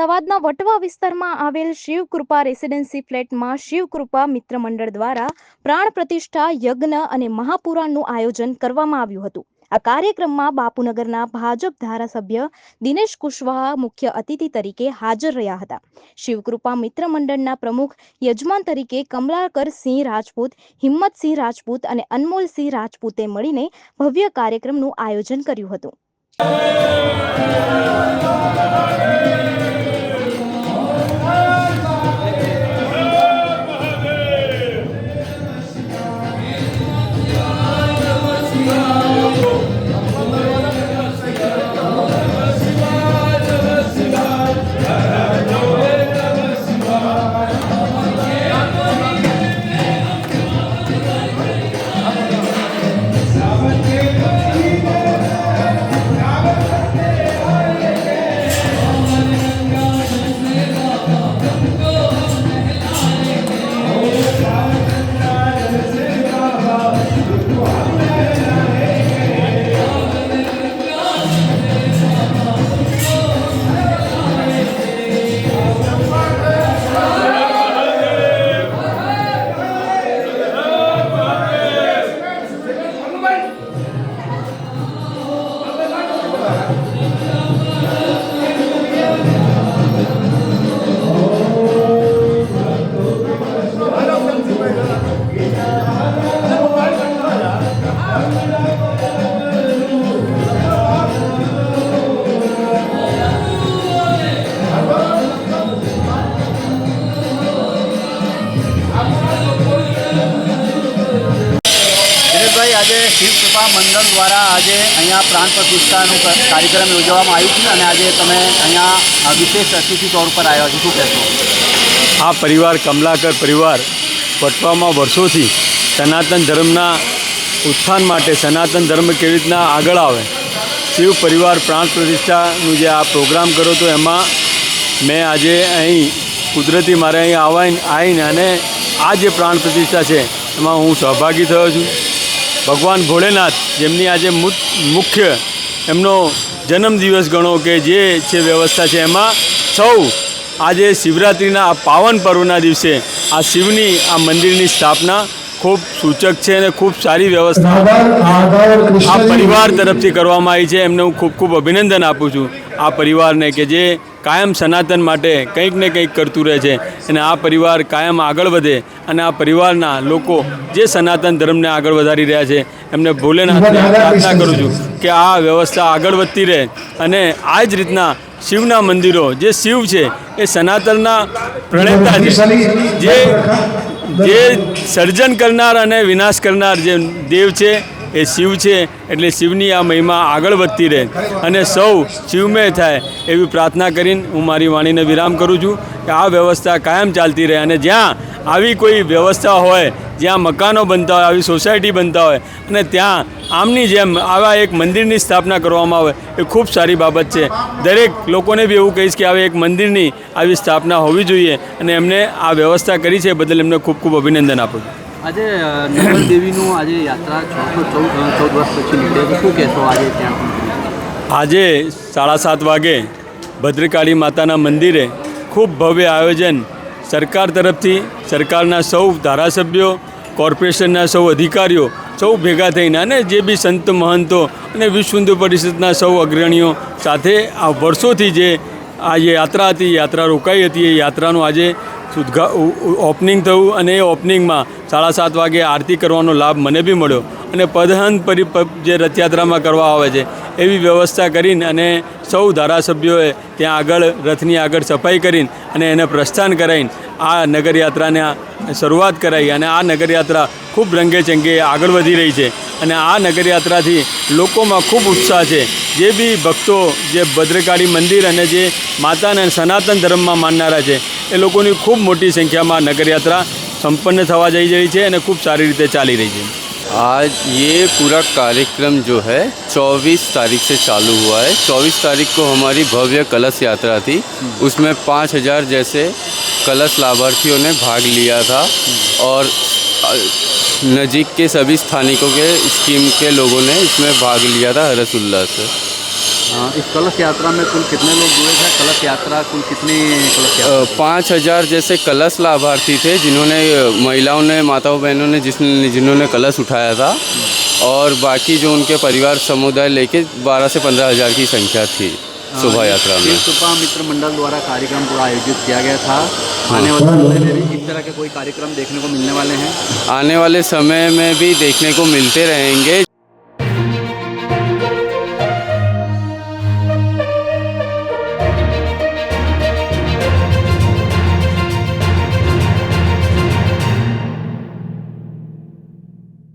અમદાવાદના વટવા વિસ્તારમાં આવેલ શિવકૃપા રેસિડેન્સી ફ્લેટમાં શિવકૃપા મિત્ર મંડળ દ્વારા પ્રાણ પ્રતિષ્ઠા, યજ્ઞ અને મહાપુરાણનું આયોજન કરવામાં આવ્યું હતું. આ કાર્યક્રમમાં બાપુનગરના ભાજપ ધારાસભ્ય દિનેશ કુશવાહા મુખ્ય અતિથિ તરીકે હાજર રહ્યા હતા. શિવકૃપા મિત્ર મંડળના પ્રમુખ યજમાન તરીકે કમલાકર સિંહ રાજપૂત, હિંમતસિંહ રાજપૂત અને અનમોલસિંહ રાજપૂતે મળીને ભવ્ય કાર્યક્રમનું આયોજન કર્યું હતું. શિવ કૃપા મંડળ દ્વારા આજે અહીંયા પ્રાણ પ્રતિષ્ઠાનું કાર્યક્રમ યોજવામાં આવ્યું છે અને આજે તમે અહીંયા વિશેષ અતિથિ તौर પર આવ્યા છો. શું કહેશો? આ પરિવાર, કમલાકર પરિવાર, વટવામાં વર્ષોથી સનાતન ધર્મના ઉત્થાન માટે, સનાતન ધર્મ કેવી રીતના આગળ આવે, શિવ પરિવાર પ્રાણ પ્રતિષ્ઠાનું જે આ પ્રોગ્રામ કર્યો હતો, એમાં મેં આજે અહીં કુદરતી મારે અહીં આવીને આવીને અને આ જે પ્રાણ પ્રતિષ્ઠા છે, એમાં હું સહભાગી થયો છું. ભગવાન ભોળેનાથ, જેમની આજે મુખ્ય એમનો જન્મદિવસ ગણો કે જે છે વ્યવસ્થા છે, એમાં સૌ આજે શિવરાત્રિના આ પાવન પર્વના દિવસે આ શિવની આ મંદિરની સ્થાપના ખૂબ સૂચક છે અને ખૂબ સારી વ્યવસ્થા આ પરિવાર તરફથી કરવામાં આવી છે. એમને હું ખૂબ ખૂબ અભિનંદન આપું છું આ પરિવારને કે જે કાયમ સનાતન માટે કંઈક ને કંઈક કરતું રહે છે અને આ પરિવાર કાયમ આગળ વધે અને આ પરિવારના લોકો જે સનાતન ધર્મને આગળ વધારી રહ્યા છે એમને ભોલેનાથને પ્રાર્થના કરું છું કે આ વ્યવસ્થા આગળ વધતી રહે અને આ જ રીતના શિવના મંદિરો જે શિવ છે એ સનાતનના પ્રણેતા છે. જે જે સર્જન કરનાર અને વિનાશ કરનાર જે દેવ છે એ શિવ છે એટલે શિવની આ મહિમા આગળ વધતી રહે. અને સૌ શિવમય થાય એવી પ્રાર્થના કરીને હું મારી વાણીને વિરામ કરું છું કે આ વ્યવસ્થા કાયમ ચાલતી રહે અને જ્યાં આવી કોઈ વ્યવસ્થા હોય જ્યાં મકાનો બનતા હોય આવી સોસાયટી બનતા હોય અને ત્યાં આમની જેમ આવા એક મંદિરની સ્થાપના કરવામાં આવે એ ખૂબ સારી બાબત છે. દરેક લોકોને બી એવું કહીશ કે આવી એક મંદિરની આવી સ્થાપના હોવી જોઈએ અને એમને આ વ્યવસ્થા કરી છે એ બદલ એમને ખૂબ ખૂબ અભિનંદન આપું છું. આજે અ, દેવીનું આજે યાત્રા છસો ચૌદ ચૌદ વર્ષ પછી નીકળે શું કહેશો આજે ત્યાં આજે સાડા સાત વાગે ભદ્રકાળી માતાના મંદિરે ખૂબ ભવ્ય આયોજન સરકાર તરફથી સરકારના સૌ ધારાસભ્યો, કોર્પોરેશનના સૌ અધિકારીઓ સૌ ભેગા થઈને અને જે બી સંત મહંતો અને વિશ્વ હિન્દુ પરિષદના સૌ અગ્રણીઓ સાથે આ વર્ષોથી જે આ જે યાત્રા હતી યાત્રા રોકાઈ હતી, એ યાત્રાનું આજે ઉદ્ઘા ઓપનિંગ થયું અને એ ઓપનિંગમાં સાડા સાત વાગે આરતી કરવાનો લાભ મને બી મળ્યો અને પદહન પરિ જે રથયાત્રામાં કરવા આવે છે, એવી વ્યવસ્થા કરીને અને સૌ ધારાસભ્યોએ ત્યાં આગળ, રથની આગળ સફાઈ કરીને અને એને પ્રસ્થાન કરાવીને આ નગરયાત્રાને આ શરૂઆત કરાવી અને આ નગરયાત્રા ખૂબ રંગે ચંગે આગળ વધી રહી છે અને આ નગરયાત્રાથી લોકોમાં ખૂબ ઉત્સાહ છે જે બી ભક્તો જે ભદ્રકાળી મંદિર અને જે માતાને સનાતન ધર્મમાં માનનારા છે એ લોકોની ખૂબ મોટી સંખ્યામાં નગરયાત્રા સંપન્ન થવા જઈ રહી છે અને ખૂબ સારી રીતે ચાલી રહી છે आज ये पूरा कार्यक्रम जो है 24 तारीख से चालू हुआ है 24 तारीख को हमारी भव्य कलश यात्रा थी उसमें 5000 जैसे कलश लाभार्थियों ने भाग लिया था और नज़ीक के सभी स्थानिकों के स्कीम के लोगों ने इसमें भाग लिया था हरस उल्लास से इस कलश यात्रा में कुल कितने लोग जुड़े थे कलश यात्रा कुल कितनी कलश यात्रा पाँच हज़ार जैसे कलश लाभार्थी थे जिन्होंने महिलाओं ने माताओं बहनों ने जिसने जिन्होंने कलश उठाया था और बाकी जो उनके परिवार समुदाय लेके बारह से पंद्रह हज़ार की संख्या थी। शोभा यात्रा में। कृपा मित्र मंडल द्वारा कार्यक्रम पूरा आयोजित किया गया था। आने वाले समय में भी इस तरह के कोई कार्यक्रम देखने को मिलने वाले हैं। आने वाले समय में भी देखने को मिलते रहेंगे।